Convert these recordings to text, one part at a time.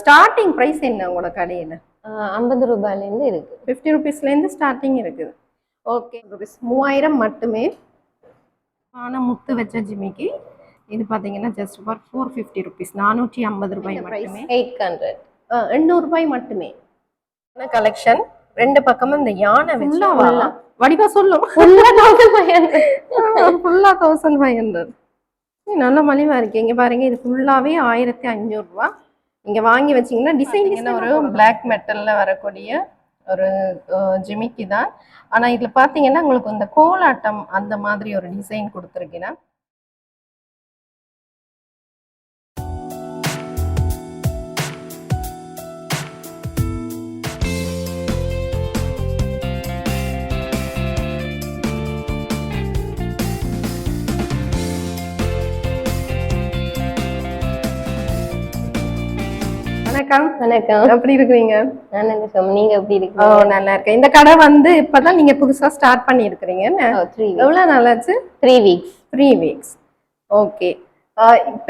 Starting price என்ன உங்களோட கடையில்? ஐம்பது ரூபாயிலேருந்து இருக்கு. ஃபிஃப்டி ருபீஸ்லேருந்து ஸ்டார்டிங் இருக்குது. ஓகே ருபீஸ் மூவாயிரம் மட்டுமே ஆனால் முத்து வச்ச ஜிமிக்கு. இது பார்த்தீங்கன்னா just for four fifty rupees நானூற்றி ஐம்பது ரூபாய் மட்டுமே. எயிட் ஹண்ட்ரட் எண்ணூறு ரூபாய் மட்டுமே. கலெக்ஷன் ரெண்டு பக்கமும் இந்த யானை வச்சு? வடிவா சொல்லும் ஃபுல்லா தௌசண்ட் ஃபைவ் ஹண்ட்ரட் நல்ல மலிவா இருக்கு. இங்க பாருங்க இது ஃபுல்லாவே ஆயிரத்தி அஞ்சூறு ரூபா. இங்க வாங்கி வச்சீங்கன்னா டிசைன் ஒரு பிளாக் மெட்டல்ல வரக்கூடிய ஒரு ஜிமிக்கி தான் ஆனா இதுல பாத்தீங்கன்னா உங்களுக்கு இந்த கோலாட்டம் அந்த மாதிரி ஒரு டிசைன் கொடுத்துருக்கேன். வணக்கம். வணக்கம். எப்படி இருக்கிறீங்க? நான் நீங்க எப்படி ஓ இருக்கீங்க நல்லா இருக்கேன். இந்த கடை வந்து இப்பதான் நீங்க புதுசா ஸ்டார்ட் பண்ணி இருக்கிறீங்க எவ்வளவு நாளாச்சு three weeks three weeks okay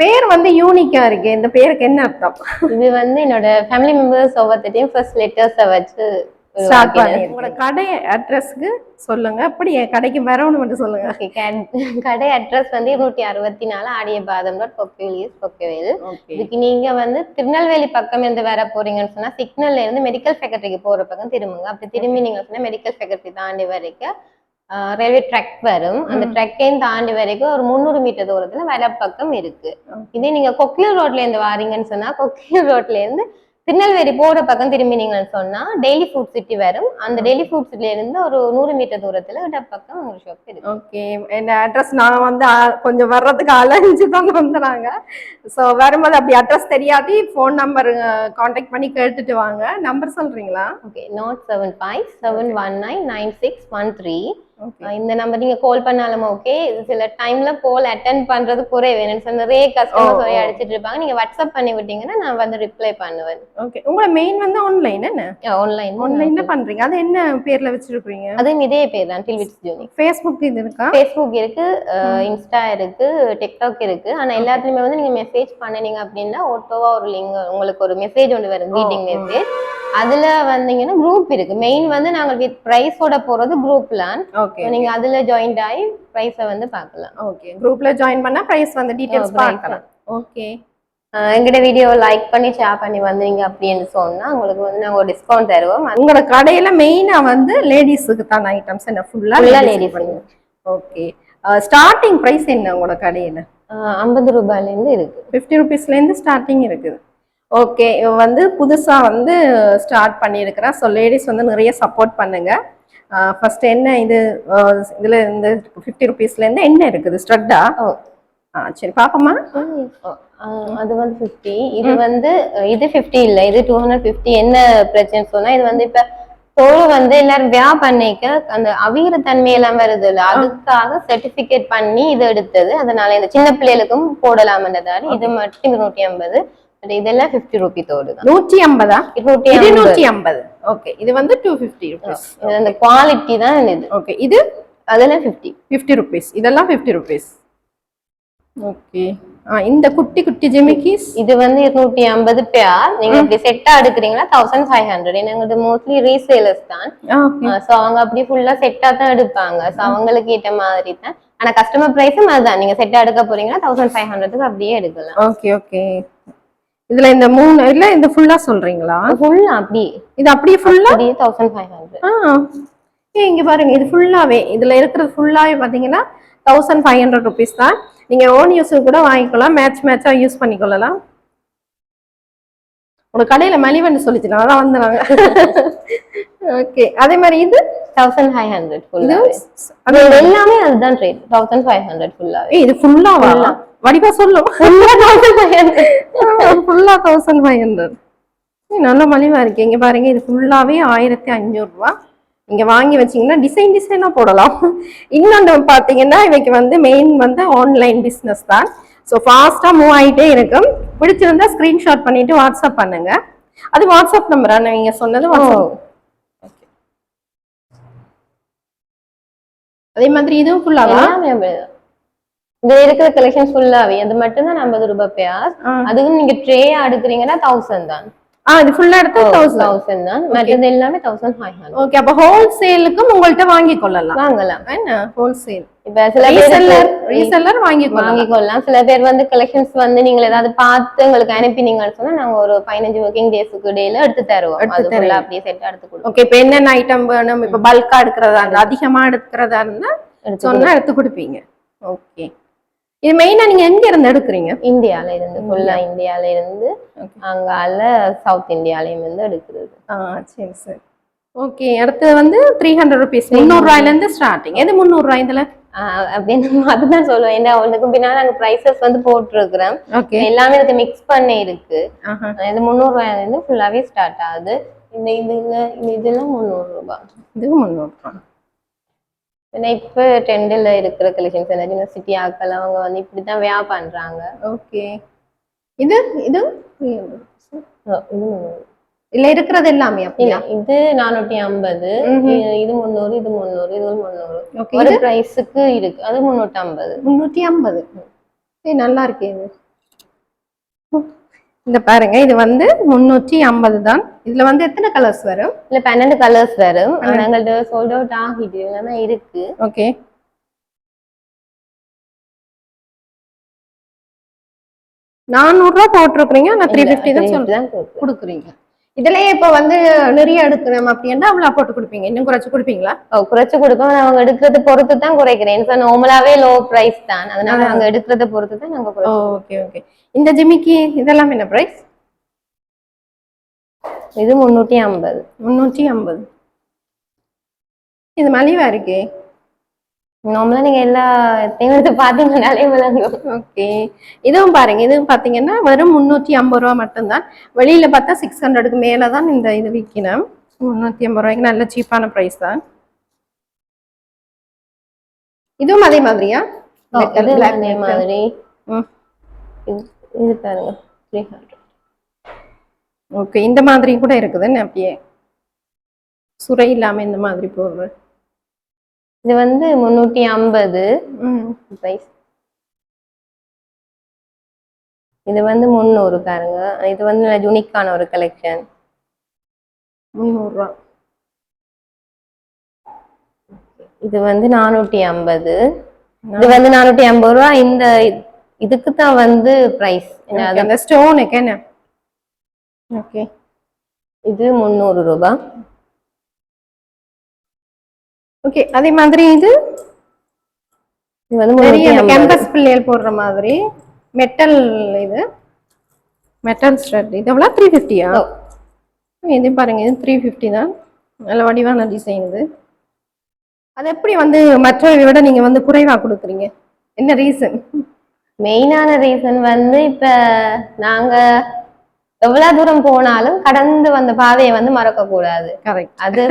பேர் வந்து யூனிக்கா இருக்கு. இந்த பேருக்கு என்ன அர்த்தம்? இது வந்து என்னோட ஃபேமிலி மெம்பர்ஸ் ஒவ்வொருத்தையும் ஃபர்ஸ்ட் லெட்டர்ஸை வச்சு ஸ்டார்ட். உங்களோட கடை அட்ரஸ்க்கு சொல்லுங்க. அப்படி என் கடைக்கு வரணும்னு மட்டும் சொல்லுங்க. கட- அட்ரஸ் வந்து இருநூற்றி அறுபத்தி நாலு ஆடிய பாதம் டாட் கொக்கவேலியஸ் கொக்கவேல் ஓகே இதுக்கு நீங்க வந்து திருநெல்வேலி பக்கம் இருந்து வர போறீங்கன்னு சொன்னா சிக்னல்ல இருந்து மெடிக்கல் செக்ரட்டரிக்கு போற பக்கம் திரும்புங்க. அப்படி திரும்பி நீங்க சொன்னா மெடிக்கல் செக்ரட்டரி தாண்டி வரைக்கும் ரயில்வே ட்ரக் வரும். அந்த ட்ரக்கையும் தாண்டி வரைக்கும் ஒரு முந்நூறு மீட்டர் தூரத்துல வர பக்கம் இருக்கு இதே நீங்க கொக்கியூர் ரோட்ல இருந்து வாரீங்கன்னு சொன்னா கொக்கியூர் ரோட்ல இருந்து திருநெல்வேலி போற பக்கம் திரும்பினீங்கன்னு சொன்னா டெய்லி ஃபுட் சிட்டி வரும். அந்த டெய்லி ஃபுட் சிட்டில இருந்து ஒரு நூறு மீட்டர் தூரத்துல இட பக்கம் ஒரு ஷாப் இருக்கு. ஓகே என் அட்ரஸ் நான் வந்து கொஞ்சம் வர்றதுக்கு அலைஞ்சு தான் வந்துறாங்க. ஸோ வரும்போது அப்படி அட்ரஸ் தெரியாட்டி ஃபோன் நம்பர் காண்டாக்ட் பண்ணி கேட்டுட்டு வாங்க. நம்பர் சொல்றீங்களா? Okay nought seven five seven one nine nine six one three இந்த நம்பர் நீங்க கால் பண்ணாலும் ஓகே சில டைம்ல கால் அட்டன் பண்றது குறைவு சொன்னா நிறைய கஸ்டமர்ஸ் ஓ, வரை ஓ. அடிச்சிட்டு இருப்பாங்க. நீங்க வாட்ஸ்அப் பண்ணி விட்டீங்கன்னா நான் வந்து ரிப்ளை பண்ணுவேன். ஓகே உங்களோட மெயின் வந்து ஆன்லைன் என்ன? ஆன்லைன் ஆன்லைன்ல பண்றீங்க. அது என்ன பேர்ல வச்சிருக்கீங்க? அதுவும் இதே பேர் தான் டில் விட்ஸ் ஜோனி ஃபேஸ்புக் இது இருக்கா? ஃபேஸ்புக் இருக்கு இன்ஸ்டா இருக்கு டிக்டாக் இருக்கு. ஆனா எல்லாத்துலயுமே வந்து நீங்க மெசேஜ் பண்ணுனீங்க அப்படின்னா ஓட்டோவா ஒரு லிங்க் உங்களுக்கு ஒரு மெசேஜ் ஒன்று வரும் மீட்டிங் ஓ. மெசேஜ் அதுல வந்தீங்கன்னா குரூப் இருக்கு. மெயின் வந்து நாங்க வித் ப்ரைஸோட போறது குரூப் பிளான் ஓகே நீங்க அதுல ஜாயின்ட் ஆகி ப்ரைஸை வந்து பார்க்கலாம். ஓகே குரூப்ல ஜாயின் பண்ணா பிரைஸ் வந்து டீடைல்ஸ் price பார்க்கலாம். ஓகே ஆஹ் எங்கட வீடியோ லைக் பண்ணி ஷேர் பண்ணி வந்தீங்க அப்படின்னு சொன்னா உங்களுக்கு வந்து நாங்க ஒரு டிஸ்கவுண்ட் தருவோம். உங்களோட கடையில மெயினா வந்து லேடிஸுக்கு தான் ஐட்டம்ஸ் என்ன? ஃபுல்லா Full-ஆ லேடிஸ். ஓகே ஸ்டார்டிங் பிரைஸ் என்ன உங்களோட கடையில? ஐம்பது ரூபாயில இருந்து இருக்கு ஃபிஃப்டி ருபீஸ்லேருந்து ஸ்டார்டிங் இருக்குது ஓகே வந்து புதுசாக வந்து ஸ்டார்ட் பண்ணியிருக்கிறா. ஸோ லேடிஸ் வந்து நிறைய சப்போர்ட் பண்ணுங்க. ஃபர்ஸ்ட் என்ன இது இதுல இருந்து ஃபிஃப்டி ருபீஸ்லேருந்து என்ன இருக்குது? ஸ்ட்ரட்டா ஓ. ஆ சரி பாப்போமா? அது வந்து ஃபிஃப்டி இது வந்து இது ஃபிஃப்டி இல்ல இது டூ ஹண்ட்ரட் ஃபிஃப்டி என்ன பிரச்சனை சொன்னா இது வந்து இப்ப தோல் வந்து எல்லாரும் வியா பண்ணிக்க அந்த அவிகிற தன்மை எல்லாம் வருது இல்ல அதுக்காக சர்டிபிகேட் பண்ணி இது எடுத்தது. அதனால இந்த சின்ன பிள்ளைகளுக்கும் போடலாம்ன்றதால இது மட்டும் இருநூற்றி ஐம்பது. இதெல்லாம் ஃபிஃப்டி ருபி தோடு தான் நூற்றி ஐம்பதா? இது நூற்றி ஐம்பது. ஓகே இது வந்து டூ ஃபிஃப்டி ருபீஸ் அந்த குவாலிட்டி தான் இது. ஓகே இது அதெல்லாம் ஃபிஃப்டி ஃபிஃப்டி ருபீஸ் இதெல்லாம் ஃபிஃப்டி ருபீஸ் ஓகே இந்த குட்டி குட்டி ஜிமிக்கிஸ்? இது வந்து இருநூற்றி ஐம்பது பேர் நீங்க இப்படி செட்டா எடுக்கிறீங்கன்னா தௌசண்ட் ஃபைவ் ஹண்ட்ரட் எங்களுக்கு மோஸ்ட்லி ரீசேலர்ஸ் தான். சோ அவங்க அப்படியே ஃபுல்லா செட்டா தான் எடுப்பாங்க. சோ அவங்களுக்கு ஏற்ற மாதிரி தான். ஆனா கஸ்டமர் பிரைஸும் அதுதான். நீங்க செட்டா எடுக்க போறீங்கன்னா தௌசண்ட் ஃபைவ் ஹண்ட்ரட்க்கு அப்படியே எடுக்கலாம். ஓகே ஓகே இதுல இந்த மூணு இல்ல இந்த ஃபுல்லா சொல்றீங்களா? ஃபுல்லா அப்படியே இது அப்படியே ஃபுல்லா அப்படியே தௌசண்ட் ஃபைவ் ஹண்ட்ரட் ஆ. ஏ இங்க பாருங்க இது ஃபுல்லாவே இதுல இருக்கிறது ஃபுல்லாவே பாத்தீங்கன்னா தௌசண்ட் ஃபைவ் ஹண்ட்ரட் ருபீஸ் தான். நீங்க ஓன் யூஸ் கூட வாங்கிக்கலாம். மேட்ச் மேட்சா யூஸ் பண்ணிக்கொள்ளலாம். உங்க கடையில மலிவன்னு சொல்லிச்சு அதான் வந்தாங்க. ஓகே அதே மாதிரி இது? தௌசண்ட் ஃபைவ் ஹண்ட்ரட் இது? ஃபுல்லாவே அது எல்லாமே அதுதான் ரேட் தௌசண்ட் ஃபைவ் ஹண்ட்ரட் ஃபுல்லாவே ஏய், இது ஃபுல்லாவா Full-ஆ. வடிவா சொல்லும் ஃபுல்லா தௌசண்ட் ஃபைவ் ஹண்ட்ரட் நல்ல மலிவா இருக்கு. இங்க பாருங்க இது ஃபுல்லாவே ஆயிரத்தி அஞ்சூறு ரூபா. இங்க வாங்கி வச்சீங்கன்னா டிசைன் டிசைனா போடலாம். இன்னொன்று பாத்தீங்கன்னா இவைக்கு வந்து மெயின் வந்து ஆன்லைன் பிஸ்னஸ் தான். ஸோ ஃபாஸ்டா மூவ் ஆயிட்டே இருக்கும் பிடிச்சிருந்தா ஸ்கிரீன்ஷாட் பண்ணிட்டு வாட்ஸ்அப் பண்ணுங்க. அது வாட்ஸ்அப் நம்பரா நீங்க சொன்னது வாட்ஸ்அப் அதே மாதிரி இதுவும் அப்படிதான். இதுல இருக்கிற கலெக்ஷன் ஃபுல்லாவே அது மட்டும் தான் ஐம்பது ரூபாய் ஆ. அதுவும் நீங்க ட்ரே எடுக்கிறீங்கன்னா தௌசண்ட் தான். இது ஃபுல்லா எடுத்தா தௌசண்ட் தௌசண்ட் தான். மற்றது எல்லாமே தௌசண்ட் ஃபைவ் ஹண்ட்ரட் ஓகே அப்ப ஹோல்சேலுக்கும் உங்கள்ட்ட வாங்கி கொள்ளலாம். வாங்கலாம். என்ன? ஹோல்சேல் இப்ப சில ரீசெல்லர் ரீசெல்லர் வாங்கி கொள்ளலாம். வாங்கிக்கொள்ளலாம். சில பேர் வந்து கலெக்ஷன்ஸ் வந்து நீங்க ஏதாவது பார்த்து உங்களுக்கு அனுப்பினீங்கன்னு சொன்னா நாங்க ஒரு பதினஞ்சு ஒர்க்கிங் டேஸ்க்கு டேல எடுத்து தருவோம். அது ஃபுல்லா அப்படியே செட் எடுத்து கொடுப்போம். ஓகே இப்ப என்னென்ன ஐட்டம் வேணும்? இப்ப பல்கா எடுக்கிறதா இருந்தா அதிகமா எடுக்கிறதா இருந்தா சொன்னா எடுத்து கொடுப்பீங்க. ஓகே இது மெயினா நீங்க எங்க இருந்து எடுக்கிறீங்க? இந்தியால இருந்து ஃபுல்லா இந்தியால இருந்து. அங்கால சவுத் இந்தியாலயும் இருந்து எடுக்கிறது. ஆ சரி சரி. ஓகே அடுத்து வந்து த்ரீ ஹண்ட்ரட் ருபீஸ் முந்நூறு ரூபாயில இருந்து ஸ்டார்டிங் எது முந்நூறு ரூபாய் இதுல அப்படின்னு அதுதான் சொல்லுவேன். ஏன்னா அவனுக்கு பின்னாடி நாங்க prices வந்து போட்டிருக்கிறோம் எல்லாமே இதுக்கு மிக்ஸ் பண்ணி இருக்கு. இது முந்நூறு ரூபாயில இருந்து ஃபுல்லாவே ஸ்டார்ட் ஆகுது. இந்த இதுல இந்த இதெல்லாம் முந்நூறு ரூபாய் இது முந்நூறு ரூபாய் ஏன்னா இப்ப ட்ரெண்டில் இருக்கிற கலெக்ஷன்ஸ் என்ன யூனிவர்சிட்டி ஆக்கள் அவங்க வந்து இப்படித்தான் வியா பண்றாங்க. ஓகே. இது இது? 300 rupees. அஹ் இது முந்நூறு. இல்ல இருக்கிறது எல்லாமே அப்படியா? இது நானூத்தி ஐம்பது. இது முந்நூறு இது முந்நூறு இது முந்நூறு. ஓகே ஒரு பிரைஸுக்கு இருக்கு. அது முந்நூத்தி ஐம்பது. முந்நூற்றி ஐம்பது. நல்லா இருக்கே இது. இந்த பாருங்க இது வந்து முந்நூற்றி ஐம்பது தான். இதுல வந்து எத்தனை கலர்ஸ் வரும்? இல்ல பன்னெண்டு கலர்ஸ் வரும். ஆனா எங்கள்ட்ட சோல்ட் அவுட் ஆகிட்டு இல்லைன்னா இருக்கு. ஓகே நானூறுரூவா போட்டிருக்கிறீங்க? நான் த்ரீ ஃபிஃப்டி தான் சொல்றேன். கொடுக்குறீங்க. இதுலயே இப்போ வந்து நிறைய எடுக்கிறோம் அப்படின்னா அவ்வளோ போட்டு கொடுப்பீங்க. இன்னும் குறைச்சு கொடுப்பீங்களா? குறைச்சு கொடுப்போம் அவங்க எடுக்கிறத பொறுத்து தான் குறைக்கிறேன். நார்மலாவே லோ பிரைஸ் தான். அதனால அவங்க எடுக்கிறத பொறுத்து தான் நாங்க ஓகே ஓகே இந்த ஜிமிக்கி இதெல்லாம் என்ன ப்ரைஸ் இது முன்னூத்தி ஐம்பது. முந்நூற்றி ஐம்பது. இது மலிவா இருக்கே? நார்மலா நீங்க எல்லா எத்தையும் எடுத்து பாத்தீங்கன்னாலே விளங்கும். ஓகே இதுவும் பாருங்க. இதுவும் பாத்தீங்கன்னா வெறும் முந்நூற்றி ஐம்பது ரூபா மட்டும்தான். வெளியில பார்த்தா சிக்ஸ் ஹண்ட்ரடுக்கு மேல தான் இந்த இது விற்கணும் முந்நூற்றி ஐம்பது ரூபாய்க்கு நல்ல சீப்பான ப்ரைஸ் தான். இதுவும் அதே மாதிரியா? அதே. மாதிரி. இது- பாருங்க. த்ரீ ஹண்ட்ரட் ஓகே இந்த மாதிரி கூட இருக்குதுன்னு அப்படியே சுரை இல்லாம இந்த மாதிரி போடுற இது வந்து முன்னூத்தி ஐம்பது. பிரைஸ் இது வந்து முந்நூறு பாருங்க இது வந்து யூனிக்கான ஒரு கலெக்ஷன் முந்நூறுரூவா இது வந்து நானூத்தி ஐம்பது. இது வந்து நானூத்தி ஐம்பது ரூபா. இந்த இதுக்கு தான் வந்து பிரைஸ் அந்த ஸ்டோனுக்கு என்ன? ஓகே இது முந்நூறு ரூபாய் ஓகே அதே மாதிரி இது? இது வந்து கேம்பஸ் பிள்ளைகள் போடுற மாதிரி. மெட்டல் இது. மெட்டல் ஸ்ட்ரெட் இது எவ்வளோ த்ரீ ஃபிஃப்டியா. இது பாருங்க இது த்ரீ ஃபிஃப்டி தான். நல்ல வடிவான டிசைன் இது. அது எப்படி வந்து மற்றவரை விட நீங்க வந்து குறைவா கொடுக்குறீங்க? என்ன ரீசன் மெயினான ரீசன் வந்து இப்ப நாங்க எவ்வளவு தூரம் போனாலும் கடந்து வந்த பாதையை வந்து மறக்க கூடாது கரெக்ட் அது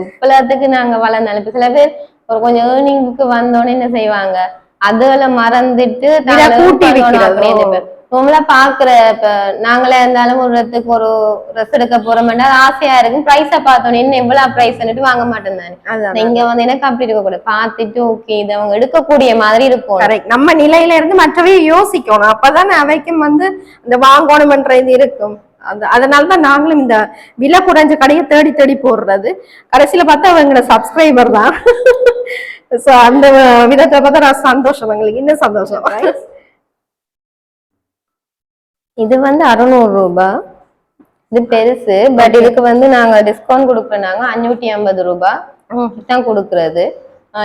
இப்பலத்துக்கு நாங்க வளர்ந்தாலும் சில பேர் ஒரு கொஞ்சம் ஏர்னிங்க்கு வந்தோடனே என்ன செய்வாங்க? அதுல மறந்துட்டு நம்மளா பாக்குற இப்ப நாங்களே இருந்தாலும் ஒரு இடத்துக்கு ஒரு ட்ரெஸ் எடுக்க போறோம்னா ஆசையா இருக்கும். பிரைஸ பார்த்தோன்னே என்ன எவ்வளவு பிரைஸ் வாங்க மாட்டேன் அதான் இங்க வந்து எனக்கு அப்படி இருக்க கூடாது. பார்த்துட்டு ஓகே இது அவங்க எடுக்கக்கூடிய மாதிரி இருக்கும். நம்ம நிலையில இருந்து மற்றவை யோசிக்கணும். அப்பதான் அவைக்கும் வந்து இந்த வாங்கணும்ன்ற இது இருக்கும். அந்த அதனால தான் நாங்களும் இந்த விலை குறைஞ்ச கடையை தேடி தேடி போடுறது. கடைசியில பார்த்தா அவங்களோட சப்ஸ்கிரைபர் தான். ஸோ அந்த விதத்துல பார்த்தா நான் சந்தோஷம். எங்களுக்கு இன்னும் சந்தோஷம். இது வந்து அறுநூறு ரூபாய் இது பெருசு. பட் இதுக்கு வந்து நாங்க டிஸ்கவுண்ட் கொடுக்குறோம் அஞ்சூத்தி ஐம்பது ரூபாய் தான் கொடுக்கறது.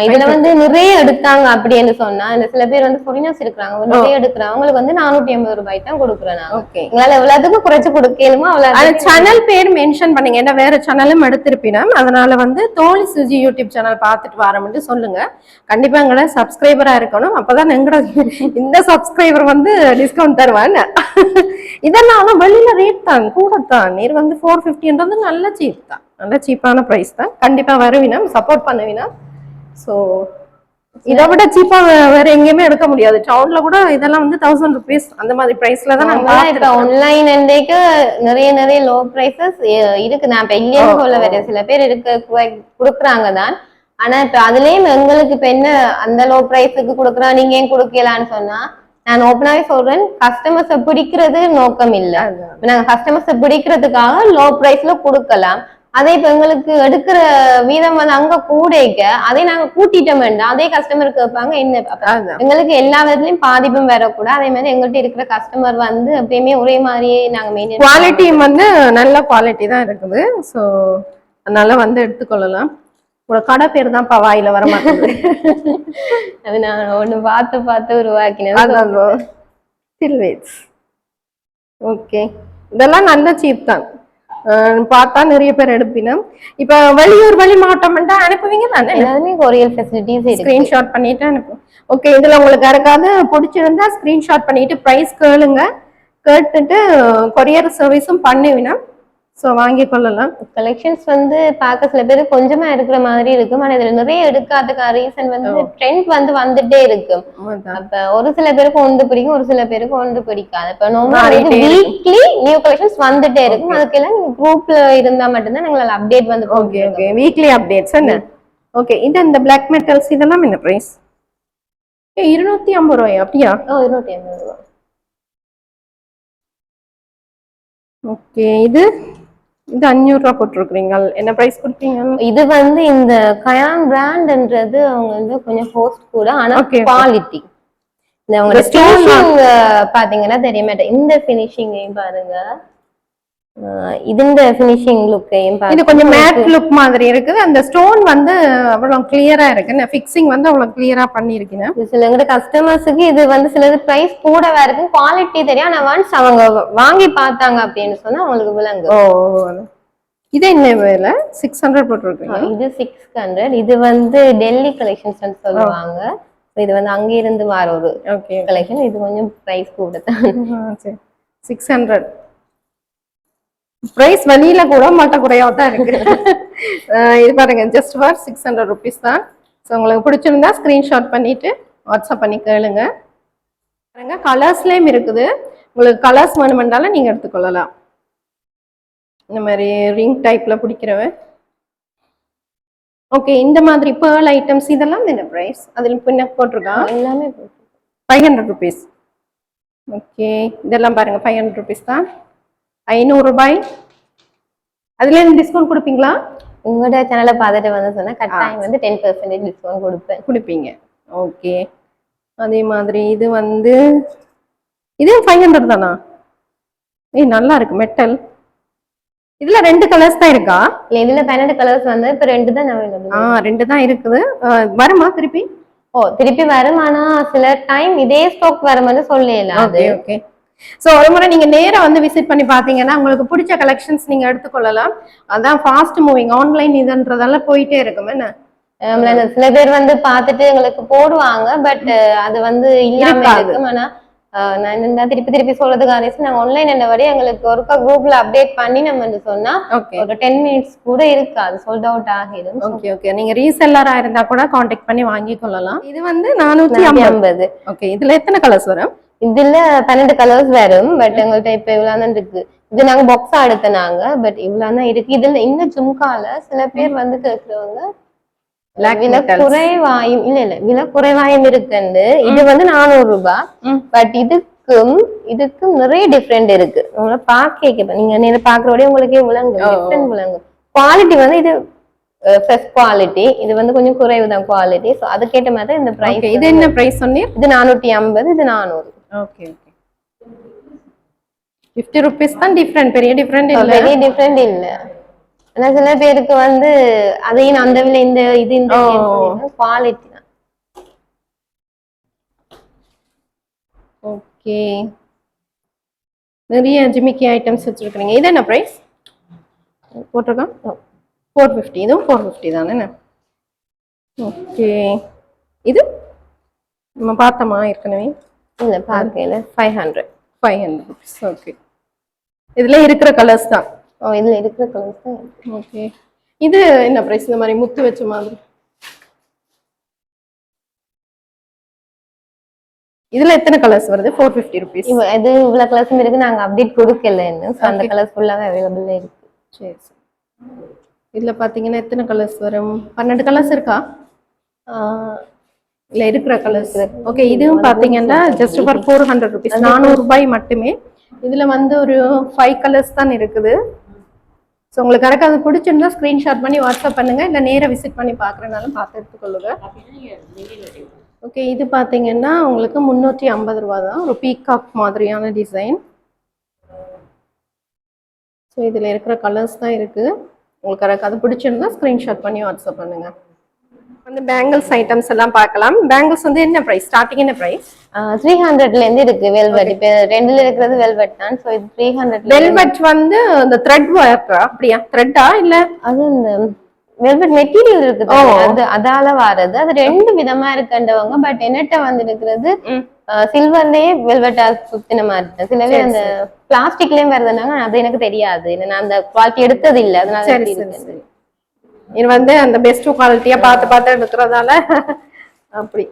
இதுல வந்து நிறைய எடுத்தாங்க அப்படின்னு சொன்னா இந்த சில பேர் வந்து foreigners இருக்கிறாங்க நிறைய எடுக்கிறாங்க. அவங்களுக்கு வந்து நானூத்தி ஐம்பது ரூபாய் தான் கொடுக்குறேன் ஓகே. எங்களால எவ்வளவுக்கும் குறைச்சு கொடுக்கலுமோ அது அவ்வளவு சேனல் பேர் மென்ஷன் பண்ணீங்க. ஏன்னா வேற சேனலும் எடுத்திருப்பினம் அதனால வந்து தோழி சுஜி யூடியூப் சேனல் பார்த்துட்டு வரோம்னு சொல்லுங்க. கண்டிப்பா எங்களோட சப்ஸ்கிரைபரா இருக்கணும். அப்பதான் எங்களோட இந்த சப்ஸ்கிரைபர் வந்து டிஸ்கவுண்ட் தருவான் இதெல்லாம் வெளியில ரேட் தான். கூட தான் நீர் வந்து ஃபோர் ஃபிஃப்டின்றது நல்ல சீப் தான். நல்ல சீப்பான ப்ரைஸ் தான். கண்டிப்பா வருவினம் சப்போர்ட் பண்ணுவினா ஸோ இதை விட சீப்பா வேற எங்கேயுமே எடுக்க முடியாது. டவுன்ல கூட இதெல்லாம் வந்து தௌசண்ட் ருபீஸ் அந்த மாதிரி பிரைஸ்ல தான் நாங்க இப்ப. ஆன்லைன் இன்றைக்கு நிறைய நிறைய லோ பிரைசஸ் இருக்கு. நான் இப்ப இல்லைன்னு சொல்ல வரேன் சில பேர் இருக்க குடுக்குறாங்க தான். ஆனா இப்ப அதுலயும் எங்களுக்கு இப்ப என்ன அந்த லோ பிரைஸுக்கு கொடுக்குறோம் நீங்க ஏன் கொடுக்கலான்னு சொன்னா நான் ஓப்பனாவே சொல்றேன் கஸ்டமர்ஸ பிடிக்கிறது நோக்கம் இல்ல நாங்க கஸ்டமர்ஸ பிடிக்கிறதுக்காக லோ பிரைஸ்ல கொடுக்கலாம். அதே இப்ப எங்களுக்கு எடுக்கிற வீதம் வந்து அங்க கூடைக்க அதே நாங்க கூட்டிட்டோம் வேண்டாம் அதே கஸ்டமர் கேட்பாங்க என்ன எங்களுக்கு எல்லா விதத்துலயும் பாதிப்பும் வரக்கூடாது. அதே மாதிரி எங்கள்கிட்ட இருக்கிற கஸ்டமர் வந்து எப்பயுமே ஒரே மாதிரியே நாங்க மெயின்டைன் குவாலிட்டி வந்து நல்ல குவாலிட்டி தான் இருக்குது. ஸோ அதனால வந்து எடுத்துக்கொள்ளலாம். உங்களோட கடை பேர் தான் வாயில வர மாட்டேங்குது அது நான் ஒண்ணு பார்த்து பார்த்து உருவாக்கினேன். ஓகே இதெல்லாம் நல்ல சீப் தான். பார்த்தா நிறைய பேர் எடுப்பினோம். இப்ப வெளியூர் வெளி மாவட்டம்ட்டா அனுப்புவீங்க தானே? எல்லாருமே கொரியர் ஃபெசிலிட்டிஸ் ஸ்கிரீன்ஷாட் பண்ணிட்டு அனுப்பும் ஓகே இதுல உங்களுக்கு யாருக்காவது பிடிச்சிருந்தா ஸ்கிரீன்ஷாட் பண்ணிட்டு பிரைஸ் கேளுங்க. கேட்டுட்டு கொரியர் சர்வீஸும் பண்ணுவினா ஸோ வாங்கி கொள்ளலாம். கலெக்ஷன்ஸ் வந்து பார்க்க சில பேர் கொஞ்சமா இருக்கிற மாதிரி இருக்கும். ஆனா இதுல நிறைய எடுக்காததுக்கு ரீசன் வந்து ட்ரெண்ட் வந்து வந்துட்டே இருக்கும். அப்ப ஒரு சில பேருக்கு ஒன்று பிடிக்கும் ஒரு சில பேருக்கு ஒன்று பிடிக்காது. இப்ப மாறிட்டே வீக்லி நியூ கலெக்ஷன்ஸ் வந்துட்டே இருக்கும். அதுக்கெல்லாம் நீங்க குரூப்ல இருந்தா மட்டும்தான் எங்களால அப்டேட் வந்து ஓகே ஓகே வீக்லி அப்டேட்ஸ் என்ன? ஓகே இது இந்த பிளாக் மெட்டல்ஸ் இதெல்லாம் என்ன பிரைஸ் இருநூத்தி ஐம்பது ரூபாய்? அப்படியா? ஓ இருநூத்தி ஐம்பது ரூபா. ஓகே இது? இது அஞ்சூறு ரூபா போட்டிருக்கிறீங்க. என்ன பிரைஸ் கொடுப்பீங்க இது வந்து இந்த கயான் பிராண்ட்ன்றது அவங்க வந்து கொஞ்சம் ஹோஸ்ட் கூட ஆனா. குவாலிட்டி இந்த அவங்க பாத்தீங்கன்னா தெரிய மாட்டேன் இந்த ஃபினிஷிங்கையும் பாருங்க. இந்த ஃபினிஷிங் லுக்கையும் இது கொஞ்சம் மேட் லுக் மாதிரி இருக்குது. அந்த ஸ்டோன் வந்து அவ்வளவு கிளியரா இருக்கு. ஃபிக்ஸிங் வந்து அவ்வளவு கிளியரா பண்ணிருக்கீங்க சில கஸ்டமர்ஸுக்கு இது வந்து சிலது பிரைஸ் கூடவா இருக்கு குவாலிட்டி தெரியும். ஆனா ஒன்ஸ் அவங்க வாங்கி பார்த்தாங்க அப்படின்னு சொன்னா அவங்களுக்கு விளங்கு ஓ இது என்ன வேலை? சிக்ஸ் ஹண்ட்ரட் போட்டிருக்கீங்க. இது சிக்ஸ் ஹண்ட்ரட் இது வந்து டெல்லி கலெக்ஷன்ஸ் சொல்லுவாங்க. இது வந்து அங்க இருந்து வர ஒரு கலெக்ஷன் இது கொஞ்சம் பிரைஸ் கூட தான் சரி. சிக்ஸ் ஹண்ட்ரட் ப்ரைஸ் வெளியில கூட மாட்ட குறையா தான் இருக்கு இது பாருங்க just for six hundred rupees தான். ஸோ உங்களுக்கு பிடிச்சிருந்தா ஸ்க்ரீன்ஷாட் பண்ணிட்டு வாட்ஸ்அப் பண்ணி கேளுங்க. பாருங்க கலர்ஸ்லேயும் இருக்குது. உங்களுக்கு கலர்ஸ் வேணுமென்றாலும் நீங்க எடுத்துக்கொள்ளலாம். இந்த மாதிரி ரிங் டைப்ல பிடிக்கிறவ ஓகே இந்த மாதிரி பேர்ல் ஐட்டம்ஸ் இதெல்லாம் என்ன ப்ரைஸ் அதில் பின்ன போட்டிருக்கான். எல்லாமே ஃபைவ் ஹண்ட்ரட் ருபீஸ் ஓகே இதெல்லாம் பாருங்க ஃபைவ் ஹண்ட்ரட் ருபீஸ் தான். ஐநூறு ரூபாய். அதுல இருந்து டிஸ்கவுண்ட் கொடுப்பீங்களா? உங்களோட சேனலை பார்த்துட்டு வந்து சொன்னா கட்டாயம் வந்து டென் பர்சன்டேஜ் டிஸ்கவுண்ட் கொடுப்பேன். கொடுப்பீங்க. ஓகே. அதே மாதிரி இது வந்து இது ஃபைவ் ஹண்ட்ரட் தானா? ஏய் நல்லா இருக்கு மெட்டல் இதுல ரெண்டு கலர்ஸ் தான் இருக்கா? இல்ல இதுல பன்னெண்டு கலர்ஸ் வந்து இப்ப ரெண்டு தான் அவைலபிள் ஆ ரெண்டு தான் இருக்குது. வருமா திருப்பி? ஓ திருப்பி வரும் ஆனா சில டைம் இதே ஸ்டாக் வர மாதிரி சொல்லல ஓகே ஓகே. ஸோ ஒரு முறை நீங்க நேரா வந்து விசிட் பண்ணி பாத்தீங்கன்னா உங்களுக்கு பிடிச்ச கலெக்ஷன்ஸ் நீங்க எடுத்துக்கொள்ளலாம். அதான் ஃபாஸ்ட் மூவிங் ஆன்லைன் இதுன்றதெல்லாம் போயிட்டே இருக்கும். என்ன? சில பேர் வந்து பார்த்துட்டு எங்களுக்கு போடுவாங்க பட் அது வந்து இல்லாம. இருக்கும். ஆனா நான் என்ன திருப்பி திருப்பி சொல்றதுக்கான ரீசன் நாங்க ஆன்லைன் என்னபடி எங்களுக்கு ஒருக்கா குரூப்ல அப்டேட் பண்ணி நம்ம சொன்னா ஒரு டென் மினிட்ஸ் கூட இருக்காது. சோல்ட் அவுட் ஆகிடும். ஓகே ஓகே நீங்க ரீசெல்லரா இருந்தா கூட காண்டாக்ட் பண்ணி வாங்கி கொள்ளலாம் இது வந்து நானூத்தி ஐம்பது. ஓகே இதுல எத்தனை கலர்ஸ் வரும்? இதுல பன்னெண்டு கலர்ஸ் வரும் பட் எங்கள்கிட்ட இப்ப இவ்வளவு தான் இருக்கு. இது நாங்க பாக்ஸா எடுத்தனாங்க பட் இவ்வளவு தான் இருக்கு. இதுல இந்த ஜும்கால சில பேர் வந்து கேக்குறவங்க விலை. குறைவாயும் இல்ல இல்ல விலை குறைவாயும் இருக்குண்டு. இது வந்து நானூறு ரூபாய். பட் இதுக்கும் இதுக்கும் நிறைய டிஃப்ரெண்ட் இருக்கு. உங்களை பாக்க நீங்க நேர பாக்குறோடய உங்களுக்கே விளங்கு ஓ. டிஃப்ரெண்ட் விளங்கு குவாலிட்டி வந்து இது ஃபர்ஸ்ட் குவாலிட்டி இது வந்து கொஞ்சம் குறைவு தான் குவாலிட்டி ஸோ அதுக்கேற்ற மாதிரி இந்த பிரைஸ் இது என்ன பிரைஸ் சொன்னீர்? இது நானூத்தி ஐம்பது இது நானூறு. ஓகே ஓகே ஃபிஃப்டி ருபீஸ் தான் டிஃப்ரெண்ட் பெரிய டிஃப்ரெண்ட் இல்ல? பெரிய டிஃப்ரெண்ட் இல்ல. ஆனா சில பேருக்கு வந்து அதையும் அந்த விலை இந்த இது இந்த. குவாலிட்டி தான். ஓகே நிறைய ஜிமிக்கி ஐட்டம்ஸ் வச்சிருக்கீங்க இது என்ன பிரைஸ் போட்டிருக்கோம்? ஃபோர் ஃபிஃப்டி இதுவும் ஃபோர் ஃபிஃப்டி தானே? ஓகே இது? நம்ம பார்த்தோமா ஏற்கனவே? இல்ல பார்க்கல five hundred five hundred rupees okay இதுல இருக்கிற கலர்ஸ் தான். ஓ இதுல இருக்கிற கலர்ஸ் தான். ஓகே இது என்ன பிரைஸ் இந்த மாதிரி முத்து வச்ச மாதிரி. இதுல எத்தனை கலர்ஸ் வருது? ஃபோர் ஃபிஃப்டி ருபீஸ் இது இவ்வளவு கலர்ஸும் இருக்கு. நாங்க அப்டேட் கொடுக்கல இன்னும். So, அந்த கலர்ஸ் ஃபுல்லாவே அவைலபிள் இருக்கு. சரி சரி. இதுல பாத்தீங்கன்னா எத்தனை கலர்ஸ் வரும்? பன்னெண்டு கலர்ஸ் இருக்கா? இல்ல இருக்கிற கலர்ஸ் ஓகே இதுவும் பாத்தீங்கன்னா just for four hundred rupees நானூறு ரூபாய் மட்டுமே. இதுல வந்து ஒரு ஃபைவ் கலர்ஸ் தான் இருக்குது. ஸோ உங்களுக்கு கரெக்டாக அது பிடிச்சிருந்தா ஸ்க்ரீன்ஷாட் பண்ணி வாட்ஸ்அப் பண்ணுங்க. இல்லை நேரா விசிட் பண்ணி பார்க்குறனாலும் பார்த்து எடுத்துக்கொள்ளுங்க. ஓகே இது பார்த்தீங்கன்னா உங்களுக்கு முந்நூற்றி ஐம்பது ரூபா தான். ஒரு பீகாக் மாதிரியான டிசைன் ஸோ இதில் இருக்கிற கலர்ஸ் தான் இருக்குது உங்களுக்கு கரெக்டாக அது பிடிச்சிருந்தா ஸ்க்ரீன்ஷாட் பண்ணி வாட்ஸ்அப் பண்ணுங்க. வந்து பேங்கிள்ஸ் ஐட்டம்ஸ் எல்லாம் பார்க்கலாம். பேங்கிள்ஸ் வந்து என்ன ப்ரைஸ் ஸ்டார்டிங் என்ன ப்ரைஸ் த்ரீ ஹண்ட்ரட்ல இருந்து இருக்கு வெல்வெட் இப்ப ரெண்டுல இருக்கிறது வெல்வெட் தான். ஸோ இது த்ரீ ஹண்ட்ரட்ல வெல்வெட் வந்து இந்த த்ரெட் ஒர்க்கா அப்படியா? த்ரெட்டா இல்ல? அது இந்த வெல்வெட் மெட்டீரியல் இருக்குது. அது அதால வாரது. அது ரெண்டு விதமா இருக்குன்றவங்க பட் என்னட்ட வந்து இருக்கிறது. சில்வர்லயே வெல்வெட்டா சுத்தின மாதிரி இருக்கு. சில பேர் அந்த பிளாஸ்டிக்லயும் வருதுனாங்க அது எனக்கு தெரியாது. நான் அந்த குவாலிட்டி எடுத்தது இல்ல அதனால சரி எப்படி சரி இருக்குன்னு. சரி இது வந்து அந்த பெஸ்ட் குவாலிட்டியா பார்த்து பார்த்து எடுக்கிறதால அப்படி.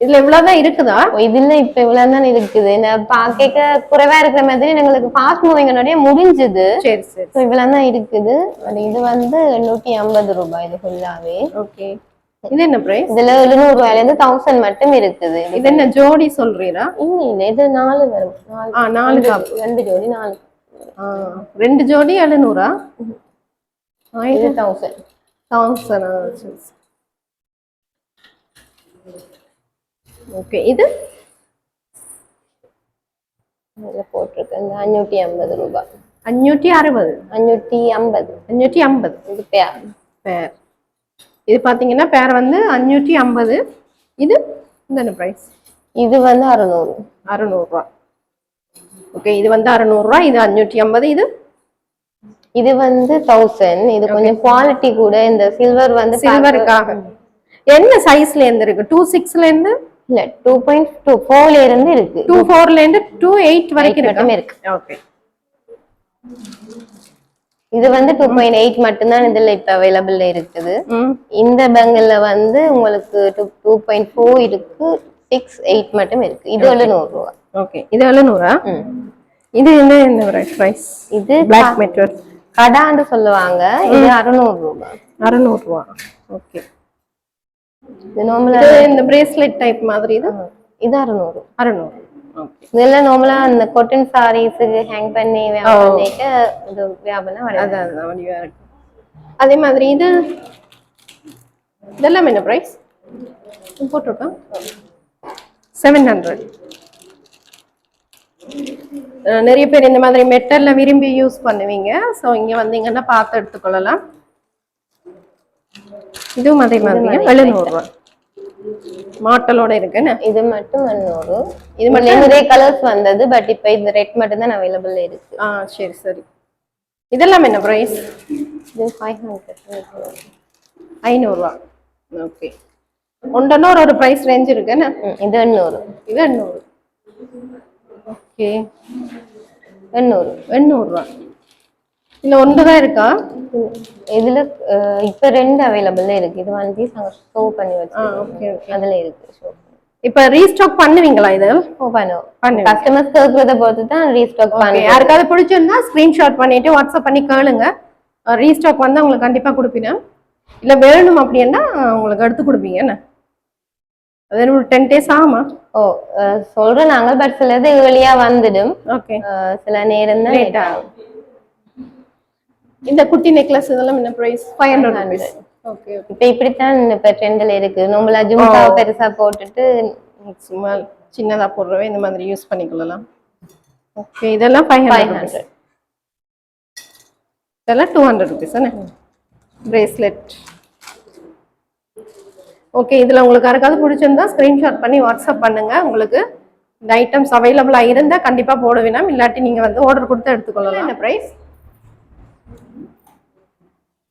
இதுல இவ்வளவுதான் இருக்குதா? இதுல இப்ப இவ்வளவு தான் இருக்குது பாக்க குறைவா இருக்கிற மாதிரி எங்களுக்கு ஃபாஸ்ட் மூவிங் நிறைய முடிஞ்சது. சரி சரி. ஸோ இவ்வளவு தான் இருக்குது இது வந்து எண்ணூத்தி ஐம்பது ரூபாய் இது ஃபுல்லாவே ஓகே இது என்ன பிரைஸ் இதுல எழுநூறு ரூபாயில இருந்து தௌசண்ட் மட்டும் இருக்குது. இது என்ன ஜோடி சொல்றீரா? இல்ல இல்ல இது நாலு வரும். நாலு ஆ நாலு ரெண்டு- ஜோடி நாலு. ரெண்டு ஜோடி எழுநூறா? இது தௌசண்ட் தௌசண்ட் ஓகே இது இதுல போட்டிருக்கு இந்த அஞ்சூத்தி ஐம்பது ரூபாய் அஞ்சூற்றி அறுபது அஞ்சூத்தி ஐம்பது அஞ்சூற்றி ஐம்பது இது பேர் பேர் இது பாத்தீங்கன்னா பேர் வந்து அஞ்சூற்றி ஐம்பது இது இந்த ப்ரைஸ் இது வந்து அறுநூறு அறநூறுரூவா ஓகே இது வந்து அறநூறுரூவா இது அஞ்சூற்றி ஐம்பது இது இது வந்து தௌசண்ட் இது கொஞ்சம் குவாலிட்டி கூட இந்த சில்வர் வந்து சில்வருக்காக என்ன சைஸ்ல இருந்து இருக்கு? டூ சிக்ஸ்ல இருந்து? இல்ல டூ பாயிண்ட் டூ ஃபோர்ல இருந்து இருக்கு. டூ ஃபோர்ல இருந்து டூ எயிட் வரைக்கும் மட்டும் இருக்கு. ஓகே இது வந்து டூ பாயிண்ட் எயிட் மட்டும்தான் இதுல இப்ப அவைலபிள்ல இருக்குது. இந்த பேங்கிள்ல வந்து உங்களுக்கு டூ பாயிண்ட் ஃபோர் இருக்கு சிக்ஸ் எயிட் மட்டும் இருக்கு. இது எழுநூறு ரூபா. ஓகே இது எழுநூறா? ம். இது என்ன என்ன ப்ரைஸ் இது பிளாக் மெட்டல் கடான்னு சொல்லுவாங்க. இது அறுநூறு ரூபாய் அறநூறுவா. ஓகே. இது நார்மலா இந்த பிரேஸ்லெட் டைப் மாதிரி இது? இது அறுநூறு. அறநூறு. இதெல்லாம் நார்மலா அந்த காட்டன் சாரீஸுக்கு ஹேங் பண்ணி பண்ணிட்டு இது வியாபாரம் வடிவா இருக்கு. அதே மாதிரி இது இதெல்லாம் என்ன ப்ரைஸ் போட்டிருக்கோம். செவன் ஹண்ட்ரட் நிறைய பேர் இந்த மாதிரி மெட்டல்ல விரும்பி யூஸ் பண்ணுவீங்க. ஸோ இங்க வந்தீங்கன்னா பார்த்து எடுத்துக்கொள்ளலாம்? இதுவும் அதே மாதிரி எழுநூறுவா மாட்டலோட இருக்குன்னு இது மட்டும் எண்ணூறு. இது இது மட்டும் நிறைய கலர்ஸ் வந்தது பட் இப்ப இந்த ரெட் மட்டும் தான் அவைலபிள் இருக்கு. ஆ சரி சரி. இதெல்லாம் என்ன ப்ரைஸ் இது ஃபைவ் ஹண்ட்ரட் ஐநூறுரூவா ஓகே ஒன்றொன்னூறு ஒரு ப்ரைஸ் ரேஞ்ச் இருக்குன்னு இது எண்ணூறு. இது எண்ணூறு. ஓகே. எண்ணூறு. எண்ணூறுரூவா இல்லை ஒன்று தான் இருக்கா? இதுல இப்ப ரெண்டு அவைலபிள் இருக்கு. இது ஒன் பீஸ் நாங்க ஷோ பண்ணி ஆ வச்சிருக்கோம் ஓகே ஓகே. அதுல இருக்கு. ஷோ இப்போ ரீஸ்டாக் பண்ணுவீங்களா இது? ஷோ பண்ணுவோம். கஸ்டமர்ஸ் கேட்கறத பொறுத்து தான் ரீஸ்டாக் பண்ணுவோம். யாருக்காவது பிடிச்சிருந்தா ஸ்க்ரீன்ஷாட் பண்ணிட்டு வாட்ஸ்அப் பண்ணி கேளுங்க. ரீஸ்டாக் வந்து உங்களுக்கு கண்டிப்பாக கொடுப்பீங்க இல்லை வேணும் அப்படின்னா உங்களுக்கு எடுத்து கொடுப்பீங்க. என்ன? அது ஒரு டென் டேஸ் ஆகுமா? ஓ அஹ், சொல்றோம் நாங்கள் பட் சிலது ஏர்லியா வந்துடும். ஓகே சில நேரம் தான் ஆகும். இந்த குட்டி நெக்லஸ் இதெல்லாம் என்ன price five hundred rupees okay இப்ப இப்படித்தான் இப்ப ட்ரெண்ட்ல இருக்கு. நம்மள ஜும்கா பெருசா போட்டுட்டு சும்மா சின்னதா போடுறவே இந்த மாதிரி யூஸ் பண்ணிக்கொள்ளலாம். ஓகே இதெல்லாம் ஃபைவ் ஹண்ட்ரட் இதெல்லாம் டூ ஹண்ட்ரட் ருபீஸ் தானே? பிரேஸ்லெட் ஓகே இதில் உங்களுக்கு யாருக்காவது பிடிச்சிருந்தா ஸ்க்ரீன்ஷாட் பண்ணி வாட்ஸ்அப் பண்ணுங்க. உங்களுக்கு இந்த ஐட்டம்ஸ் அவைலபிளாக இருந்தால் கண்டிப்பாக போட வேணாம் இல்லாட்டி நீங்கள் வந்து ஆர்டர் கொடுத்து எடுத்துக்கொள்ளலாம். என்ன price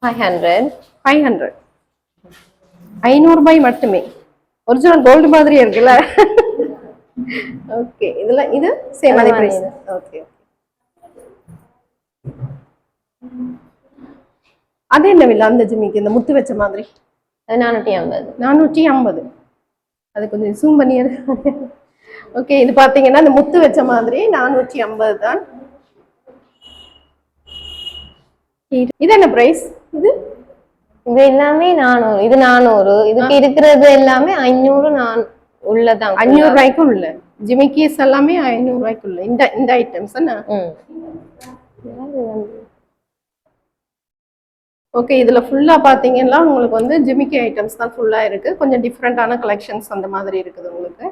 five hundred five hundred ஐநூறுபாய் மட்டுமே. ஒரிஜினல் கோல்டு மாதிரி இருக்குல்ல? ஓகே இதுல இது சேம் அதே பிரைஸ் ஓகே அது என்ன விலை? அந்த ஜிம்மிக்கு இந்த முத்து வச்ச மாதிரி. நானூத்தி ஐம்பது. நானூற்றி ஐம்பது. அது கொஞ்சம் ஜூம் பண்ணி ஓகே இது பார்த்தீங்கன்னா இந்த முத்து வச்ச மாதிரி நானூற்றி ஐம்பது தான். இது என்ன பிரைஸ் இது? இது எல்லாமே நானூறு. இது நானூறு. இதுக்கு இருக்கிறது எல்லாமே ஐநூறு நான் உள்ளதான். அஞ்சூறு ரூபாய்க்கும் உள்ள ஜிமிக்கீஸ் எல்லாமே ஐநூறு ரூபாய்க்கு உள்ள இந்த இந்த ஐட்டம்ஸ் என்ன? ஓகே இதுல ஃபுல்லா பாத்தீங்கன்னா உங்களுக்கு வந்து ஜிமிக்கி ஐட்டம்ஸ் தான் ஃபுல்லா இருக்கு. கொஞ்சம் டிஃப்ரெண்டான கலெக்ஷன்ஸ் அந்த மாதிரி இருக்குது உங்களுக்கு.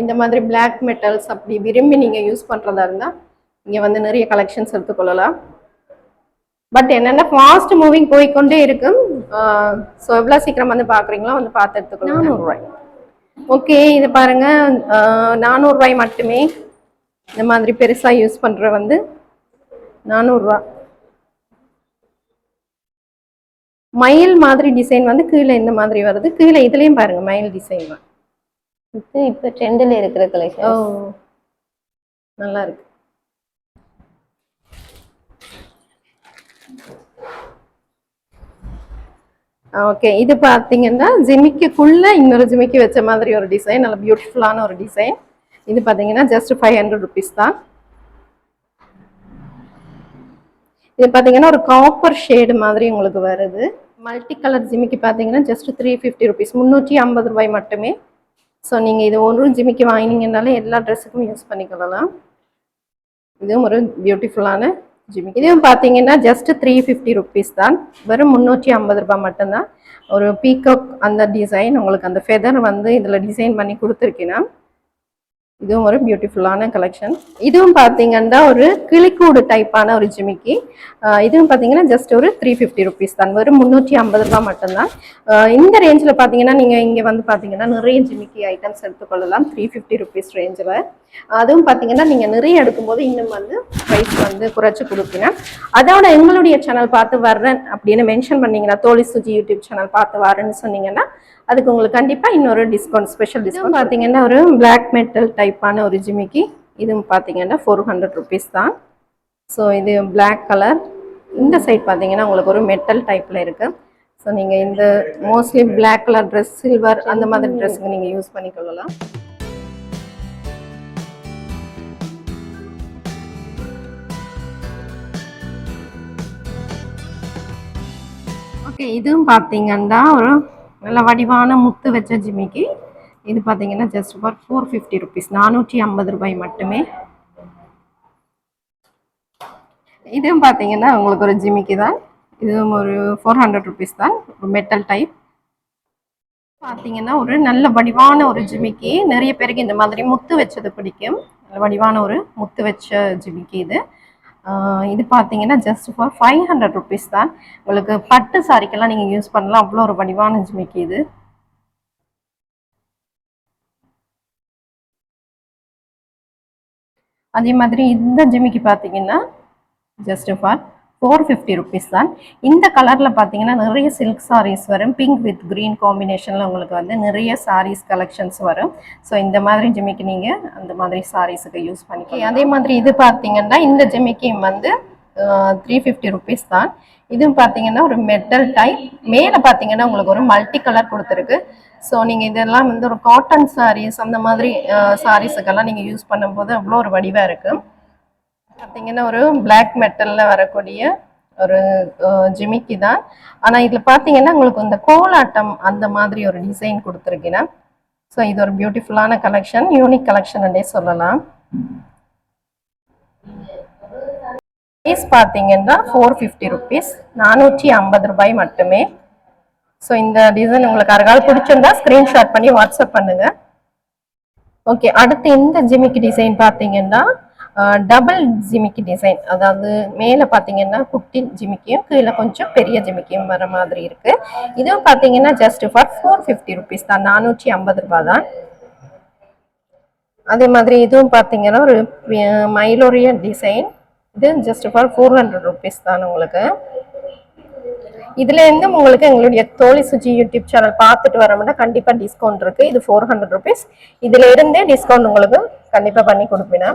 இந்த மாதிரி Black மெட்டல்ஸ் அப்படி விரும்பி நீங்க யூஸ் பண்றதா இருந்தா இங்க வந்து நிறைய கலெக்ஷன்ஸ் எடுத்துக்கொள்ளலாம். பட் என்னென்ன ஃபாஸ்ட் மூவிங் போய்க்கொண்டே இருக்கும் ஸோ எவ்வளோ சீக்கிரம் வந்து பார்க்குறீங்களோ வந்து பார்த்து எடுத்துக்கலாம் நானூறுரூவாய் ஓகே இது பாருங்க ஆஹ் நானூறுரூவாய் மட்டுமே இந்த மாதிரி பெருசாக யூஸ் பண்ணுற வந்து நானூறுரூவா மயில் மாதிரி டிசைன் வந்து கீழே இந்த மாதிரி வருது. கீழே இதுலேயும் பாருங்க மயில் டிசைன் தான். இது இப்ப ட்ரெண்டில் இருக்கிற ஓ கலெக்ஷன் நல்லா இருக்கு. ஓகே. இது பார்த்தீங்கன்னா ஜிமிக்குக்குள்ள இன்னொரு ஜிமிக்கி வச்ச மாதிரி ஒரு டிசைன் நல்ல பியூட்டிஃபுல்லான ஒரு டிசைன் இது பார்த்தீங்கன்னா ஜஸ்ட் ஃபைவ் ஹண்ட்ரட் ருபீஸ் தான். இது பார்த்தீங்கன்னா ஒரு காப்பர் ஷேடு மாதிரி உங்களுக்கு வருது. மல்டி கலர் ஜிமிக்கு பார்த்தீங்கன்னா ஜஸ்ட் த்ரீ ஃபிஃப்டி ருபீஸ் முந்நூற்றி ஐம்பது ரூபாய் மட்டுமே. ஸோ நீங்கள் இது ஒரு ஜிமிக்கி வாங்கினீங்கனாலே எல்லா ட்ரெஸ்ஸுக்கும் யூஸ் பண்ணிக்கொள்ளலாம். இதுவும் ஒரு பியூட்டிஃபுல்லான ஜிமிக்கி. இதுவும் பார்த்தீங்கன்னா ஜஸ்ட் த்ரீ ஃபிஃப்டி ருபீஸ் தான். வெறும் முந்நூற்றி ஐம்பது ரூபாய் மட்டும்தான். ஒரு பீகாக் அந்த டிசைன் உங்களுக்கு அந்த ஃபெதர் வந்து இதில் டிசைன் பண்ணி கொடுத்துருக்கீங்கன்னா இதுவும் ஒரு பியூட்டிஃபுல்லான கலெக்ஷன் இதுவும் பார்த்தீங்கன்னா ஒரு கிளிக்கூடு டைப்பான ஒரு ஜிமிக்கி. இதுவும் பார்த்தீங்கன்னா ஜஸ்ட் ஒரு த்ரீ ஃபிஃப்டி ருபீஸ் தான். ஒரு முந்நூற்றி ஐம்பது ரூபா மட்டும்தான். இந்த ரேஞ்சில் பார்த்தீங்கன்னா நீங்கள் இங்கே வந்து பார்த்தீங்கன்னா நிறைய ஜிமிக்கி ஐட்டம்ஸ் எடுத்துக்கொள்ளலாம். த்ரீ ஃபிஃப்டி ருபீஸ் ரேஞ்சில் அதுவும் பார்த்தீங்கன்னா நீங்கள் நிறைய எடுக்கும்போது இன்னும் வந்து ப்ரைஸ் வந்து குறைச்சி கொடுப்பீங்க. அதோட எங்களுடைய சேனல் பார்த்து வர்றேன் அப்படின்னு மென்ஷன் பண்ணீங்கன்னா தோழி சுஜி யூடியூப் சேனல் பார்த்து வரேன்னு சொன்னீங்கன்னா அதுக்கு உங்களுக்கு கண்டிப்பாக இன்னொரு டிஸ்கவுண்ட் ஸ்பெஷல் டிஸ்கவுண்ட் பார்த்தீங்கன்னா ஒரு பிளாக் மெட்டல் டைப்பான ஒரு ஜிமிக்கி. இதுவும் பார்த்தீங்கன்னா ஃபோர் ஹண்ட்ரட் ருபீஸ் தான். ஸோ இது பிளாக் கலர் இந்த சைட் பார்த்தீங்கன்னா உங்களுக்கு ஒரு மெட்டல் டைப்பில் இருக்குது ஸோ நீங்கள் இந்த mostly black colour dress silver அந்த மாதிரி ட்ரெஸ்ஸுக்கு நீங்கள் யூஸ் பண்ணிக்கொள்ளலாம். ஓகே இதுவும் பார்த்தீங்கன்னா ஒரு நல்ல வடிவான முத்து வச்ச ஜிமிக்கி. இது பார்த்தீங்கன்னா just for four fifty rupees நானூற்றி ஐம்பது ரூபாய் மட்டுமே. இதுவும் பார்த்தீங்கன்னா உங்களுக்கு ஒரு ஜிமிக்கி தான். இதுவும் ஒரு ஃபோர் ஹண்ட்ரட் ருபீஸ் தான். ஒரு மெட்டல் டைப் பார்த்தீங்கன்னா ஒரு நல்ல வடிவான ஒரு ஜிமிக்கி. நிறைய பேருக்கு இந்த மாதிரி முத்து வச்சது பிடிக்கும். நல்ல வடிவான ஒரு முத்து வச்ச ஜிமிக்கி இது. இது பார்த்தீங்கன்னா just for five hundred rupees தான். உங்களுக்கு பட்டு சாரிக்கெல்லாம் நீங்கள் யூஸ் பண்ணலாம். அவ்வளோ ஒரு வடிவான ஜிமிக்கு இது. அதே மாதிரி இந்த ஜிமிக்கு பார்த்தீங்கன்னா just for four fifty rupees தான். இந்த கலரில் பார்த்தீங்கன்னா நிறைய சில்க் சாரீஸ் வரும். பிங்க் வித் க்ரீன் காம்பினேஷனில் உங்களுக்கு வந்து நிறைய சாரீஸ் கலெக்ஷன்ஸ் வரும். ஸோ இந்த மாதிரி ஜிமிக்கி நீங்கள் அந்த மாதிரி சாரீஸுக்கு யூஸ் பண்ணிக்கலாம். அதே மாதிரி இது பார்த்தீங்கன்னா இந்த ஜிமிக்கி வந்து த்ரீ ஃபிஃப்டி ருபீஸ் தான். இதுவும் பார்த்தீங்கன்னா ஒரு மெட்டல் டைப் மேலே பார்த்தீங்கன்னா உங்களுக்கு ஒரு மல்டி கலர் கொடுத்துருக்கு. ஸோ நீங்கள் இதெல்லாம் வந்து ஒரு காட்டன் சாரீஸ் அந்த மாதிரி சாரீஸுக்கெல்லாம் நீங்கள் யூஸ் பண்ணும்போது அவ்வளோ ஒரு வடிவாக இருக்குது பார்த்தீங்கன்னா ஒரு பிளாக் மெட்டலில் வரக்கூடிய ஒரு ஜிமிக்கி தான். ஆனால் இதில் பார்த்தீங்கன்னா உங்களுக்கு இந்த கோலாட்டம் அந்த மாதிரி ஒரு டிசைன் கொடுத்துருக்கீங்கன்னா ஸோ இது ஒரு பியூட்டிஃபுல்லான கலெக்ஷன் யூனிக் கலெக்ஷன் சொல்லலாம். ப்ரைஸ் பார்த்தீங்கன்னா ஃபோர் ஃபிஃப்டி ருபீஸ் நானூற்றி ஐம்பது ரூபாய் மட்டுமே. ஸோ இந்த டிசைன் உங்களுக்கு அருகால் பிடிச்சிருந்தா ஸ்க்ரீன்ஷாட் பண்ணி வாட்ஸ்அப் பண்ணுங்க. ஓகே அடுத்து இந்த ஜிமிக்கி டிசைன் பார்த்தீங்கன்னா டபுள் ஜிமிக்கி டிசைன் அதாவது மேலே பார்த்தீங்கன்னா குட்டி ஜிமிக்கியும் கீழே கொஞ்சம் பெரிய ஜிமிக்கியும் வர மாதிரி இருக்குது இதுவும் பார்த்தீங்கன்னா just for four fifty rupees தான். நானூற்றி ஐம்பது ரூபா தான் அதே மாதிரி இதுவும் பார்த்தீங்கன்னா ஒரு மைலோரிய டிசைன் இது just for four hundred rupees தான் உங்களுக்கு. இதுலேருந்து உங்களுக்கு எங்களுடைய தோழி சுஜி யூடியூப் சேனல் பார்த்துட்டு வரோம்னா கண்டிப்பாக டிஸ்கவுண்ட் இருக்குது இது ஃபோர் ஹண்ட்ரட் ருபீஸ் இதுல இருந்தே டிஸ்கவுண்ட் உங்களுக்கு கண்டிப்பாக பண்ணி கொடுப்பேன்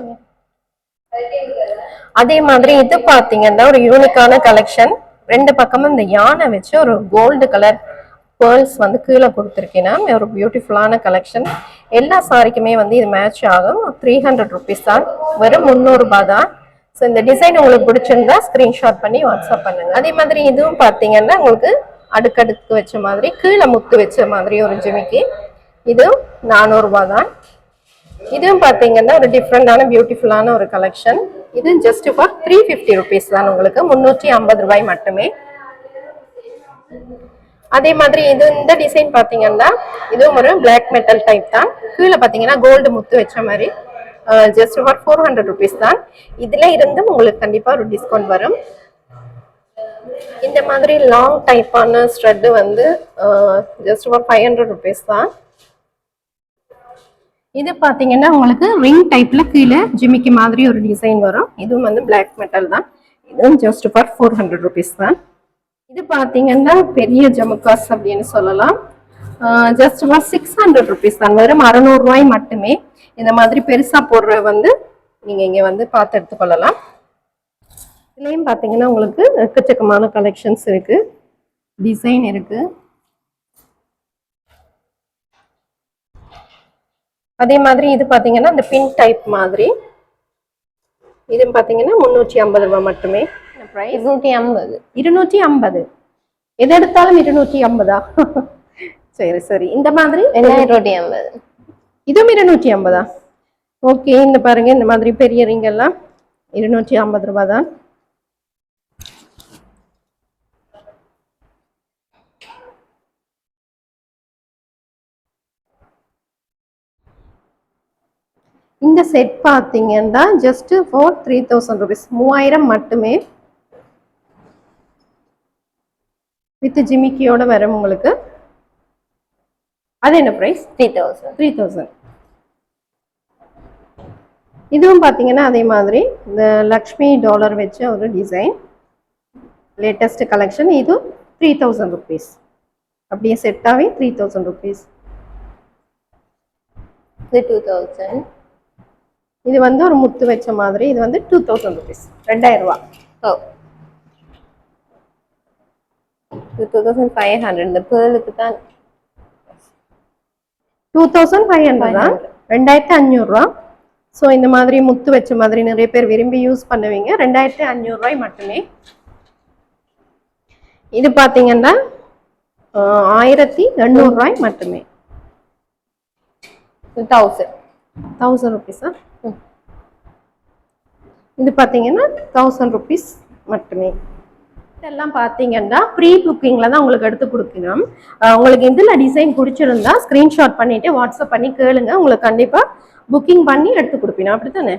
அதே மாதிரி இது பாத்தீங்கன்னா ஒரு யூனிக்கான கலெக்ஷன் ரெண்டு பக்கமும் இந்த யானை வச்சு ஒரு கோல்டு கலர் பேர்ல்ஸ் வந்து கீழே கொடுத்துருக்கேன்னா ஒரு பியூட்டிஃபுல்லான கலெக்ஷன் எல்லா சாரிக்குமே வந்து இது மேட்ச் ஆகும். த்ரீ ஹண்ட்ரட் ருபீஸ் தான். வெறும் முந்நூறுபா தான். ஸோ இந்த டிசைன் உங்களுக்கு பிடிச்சிருந்தா ஸ்க்ரீன்ஷாட் பண்ணி வாட்ஸ்அப் பண்ணுங்க. அதே மாதிரி இதுவும் பார்த்தீங்கன்னா உங்களுக்கு அடுக்கடுக்கு வச்ச மாதிரி கீழே முத்து வச்ச மாதிரி ஒரு ஜிமிக்கு. இதுவும் நானூறுரூபா தான். இதுவும் பார்த்தீங்கன்னா ஒரு டிஃப்ரெண்டான பியூட்டிஃபுல்லான ஒரு கலெக்ஷன் இது just for three fifty rupees தான் உங்களுக்கு. முந்நூற்றி ஐம்பது ரூபாய் மட்டுமே. அதே மாதிரி இது இந்த டிசைன் பார்த்தீங்கன்னா இதுவும் ஒரு பிளாக் மெட்டல் டைப் தான். கீழே பார்த்தீங்கன்னா கோல்டு முத்து வச்ச மாதிரி just for four hundred rupees தான். இதில் இருந்தும் உங்களுக்கு கண்டிப்பாக ஒரு டிஸ்கவுண்ட் வரும். இந்த மாதிரி லாங் டைப்பான ஸ்ட்ரெட்டு வந்து just for five hundred rupees தான். இது பார்த்தீங்கன்னா உங்களுக்கு ரிங் டைப்பில் கீழே ஜிமிக்கி மாதிரி ஒரு டிசைன் வரும். இதுவும் வந்து பிளாக் மெட்டல் தான். இதுவும் just for four hundred rupees தான். இது பார்த்தீங்கன்னா பெரிய ஜமுக்காஸ் அப்படின்னு சொல்லலாம். Just for six hundred rupees தான். வெறும் அறநூறுவாய் மட்டுமே. இந்த மாதிரி பெருசாக போடுற வந்து நீங்கள் இங்கே வந்து பார்த்து எடுத்துக்கொள்ளலாம். இதுலேயும் பார்த்தீங்கன்னா உங்களுக்கு எக்கச்சக்கமான கலெக்ஷன்ஸ் இருக்கு. டிசைன் இருக்குது அதே மாதிரி இது பார்த்தீங்கன்னா இந்த பின் டைப் மாதிரி. இது பார்த்தீங்கன்னா முந்நூற்றி ஐம்பது ரூபாய் மட்டுமே. ப்ரைஸ் இருநூற்றி ஐம்பது. இருநூற்றி ஐம்பது. எது எடுத்தாலும் இருநூற்றி ஐம்பதா? சரி சரி. இந்த மாதிரி ரெண்டாயிரத்தி ஐம்பது? இதுவும் இருநூற்றி ஐம்பதா? ஓகே இந்த பாருங்க இந்த மாதிரி பெரிய ரிங் எல்லாம் இருநூற்றி ஐம்பது ரூபாய் தான். இந்த செட் பார்த்தீங்கன்னா just for three thousand rupees மூவாயிரம் மட்டுமே. வித் ஜிமிக்கியோட வரும் உங்களுக்கு. அது என்ன price three thousand three thousand இதுவும் பார்த்தீங்கன்னா அதே மாதிரி. இந்த லக்ஷ்மி டாலர் வச்ச ஒரு டிசைன் லேட்டஸ்ட் கலெக்ஷன் இது த்ரீ தௌசண்ட் ருபீஸ் அப்படியே செட்டாகவே three thousand rupees two thousand இது வந்து ஒரு முத்து வச்ச மாதிரி. இது வந்து டூ தௌசண்ட் ருபீஸ் ரெண்டாயிரம் ரூபா. ஓ. டூ தௌசண்ட் ஃபைவ் ஹண்ட்ரட் இந்த பேர்லுக்கு தான். டூ தௌசண்ட் ஃபைவ் ஹண்ட்ரட் தான் ரெண்டாயிரத்தி அஞ்சூறுரூவா ஸோ இந்த மாதிரி முத்து வச்ச மாதிரி நிறைய பேர் விரும்பி யூஸ் பண்ணுவீங்க. ரெண்டாயிரத்தி அஞ்சூறுரூவாய் மட்டுமே. இது பார்த்தீங்கன்னா ஆயிரத்தி எண்ணூறுரூவாய் மட்டுமே. தௌசண்ட் தௌசண்ட் ருபீஸா இது பார்த்தீங்கன்னா தௌசண்ட் ருபீஸ் மட்டுமே. இதெல்லாம் பார்த்தீங்கன்னா ப்ரீ புக்கிங்கில் தான் உங்களுக்கு எடுத்து கொடுக்கணும். உங்களுக்கு இதில் டிசைன் பிடிச்சிருந்தா ஸ்க்ரீன்ஷாட் பண்ணிட்டு வாட்ஸ்அப் பண்ணி கேளுங்க. உங்களுக்கு கண்டிப்பாக புக்கிங் பண்ணி எடுத்து கொடுப்பீங்க. அப்படித்தானே?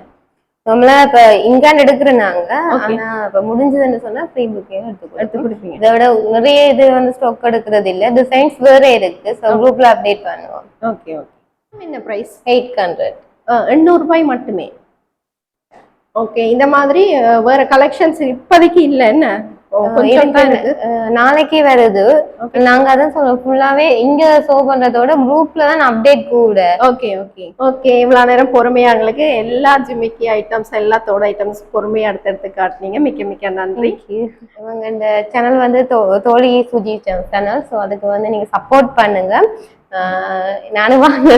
நம்மள இப்ப இங்காண்ட் எடுக்கிறோம் நாங்க. ஆனா இப்ப முடிஞ்சதுன்னு சொன்னா ஃப்ரீ புக்கிங் எடுத்துக்கோ எடுத்து கொடுப்பீங்க. இதோட நிறைய இது வந்து ஸ்டாக் எடுக்கிறது இல்ல. டிசைன்ஸ் வேற இருக்கு. ஸோ குரூப்ல அப்டேட் பண்ணுவோம். ஓகே ஓகே என்ன ப்ரைஸ் எயிட் ஹண்ட்ரட் எண்ணூறுபாய் மட்டுமே. ஓகே இந்த மாதிரி வேற கலெக்ஷன்ஸ் இப்போதைக்கு இல்லை என்ன? நாளைக்கே வருது. நாங்க அதான் சொல்றோம் ஃபுல்லாவே இங்க ஷோ பண்றதோட குரூப்ல தான் அப்டேட் கூட. ஓகே ஓகே ஓகே இவ்வளோ நேரம் பொறுமையா எங்களுக்கு எல்லா ஜிமிக்கி ஐட்டம்ஸ் எல்லாத்தோட ஐட்டம்ஸ் பொறுமையா எடுத்து எடுத்து காட்டுனீங்க. மிக்க மிக்க நன்றி. இவங்க இந்த சேனல் வந்து தோழி சுஜி சேனல் ஸோ அதுக்கு வந்து நீங்க சப்போர்ட் பண்ணுங்க. நானும் வாங்க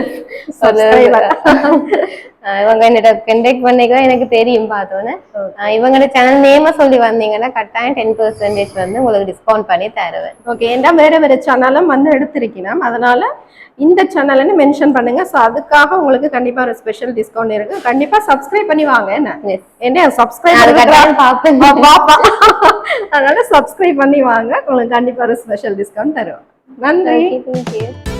இவங்க என்னோட கண்டெக்ட் பண்ணிக்க எனக்கு தெரியும் பார்த்தோன்னே. இவங்களோட சேனல் நேம சொல்லி வந்தீங்கன்னா கட்டாயம் டென் பர்சன்டேஜ் வந்து உங்களுக்கு டிஸ்கவுண்ட் பண்ணி தருவேன். ஓகே ஏன்னா வேற வேற சேனலும் வந்து எடுத்திருக்கணும் அதனால இந்த சேனல்னு மென்ஷன் பண்ணுங்க. ஸோ அதுக்காக உங்களுக்கு கண்டிப்பா ஒரு ஸ்பெஷல் டிஸ்கவுண்ட் இருக்கு. கண்டிப்பா சப்ஸ்கிரைப் பண்ணி வாங்க. என்ன. என்ன சப்ஸ்கிரைப் பார்ப்பேன். பாப்பா அதனால சப்ஸ்கிரைப் பண்ணி வாங்க. உங்களுக்கு கண்டிப்பா ஒரு ஸ்பெஷல் டிஸ்கவுண்ட் தருவோம் நன்றி. You.